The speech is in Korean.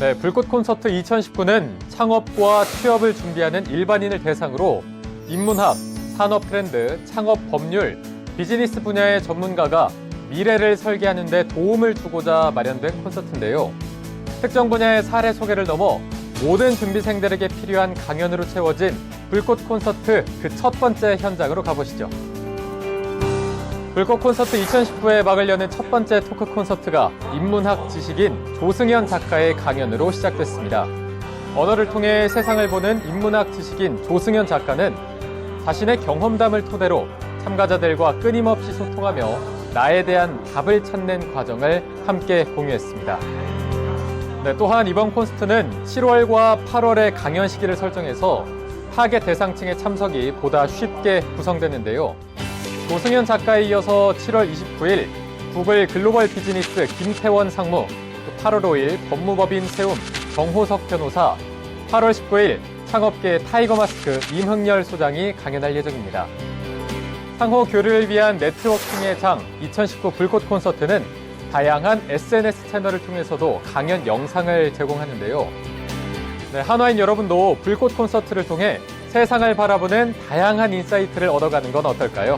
네, 불꽃 콘서트 2019는 창업과 취업을 준비하는 일반인을 대상으로 인문학, 산업 트렌드, 창업 법률, 비즈니스 분야의 전문가가 미래를 설계하는 데 도움을 주고자 마련된 콘서트인데요. 특정 분야의 사례 소개를 넘어 모든 준비생들에게 필요한 강연으로 채워진 불꽃 콘서트 그 첫 번째 현장으로 가보시죠. 불꽃 콘서트 2019에 막을 여는 첫 번째 토크 콘서트가 인문학 지식인 조승현 작가의 강연으로 시작됐습니다. 언어를 통해 세상을 보는 인문학 지식인 조승현 작가는 자신의 경험담을 토대로 참가자들과 끊임없이 소통하며 나에 대한 답을 찾는 과정을 함께 공유했습니다. 네, 또한 이번 콘서트는 7월과 8월의 강연 시기를 설정해서 타겟 대상층의 참석이 보다 쉽게 구성되는데요. 조승현 작가에 이어서 7월 29일 구글 글로벌 비즈니스 김태원 상무, 또 8월 5일 법무법인 세움 정호석 변호사, 8월 19일 창업계 타이거 마스크 임흥열 소장이 강연할 예정입니다. 상호 교류를 위한 네트워킹의 장 2019 불꽃 콘서트는 다양한 SNS 채널을 통해서도 강연 영상을 제공하는데요. 네, 한화인 여러분도 불꽃 콘서트를 통해 세상을 바라보는 다양한 인사이트를 얻어가는 건 어떨까요?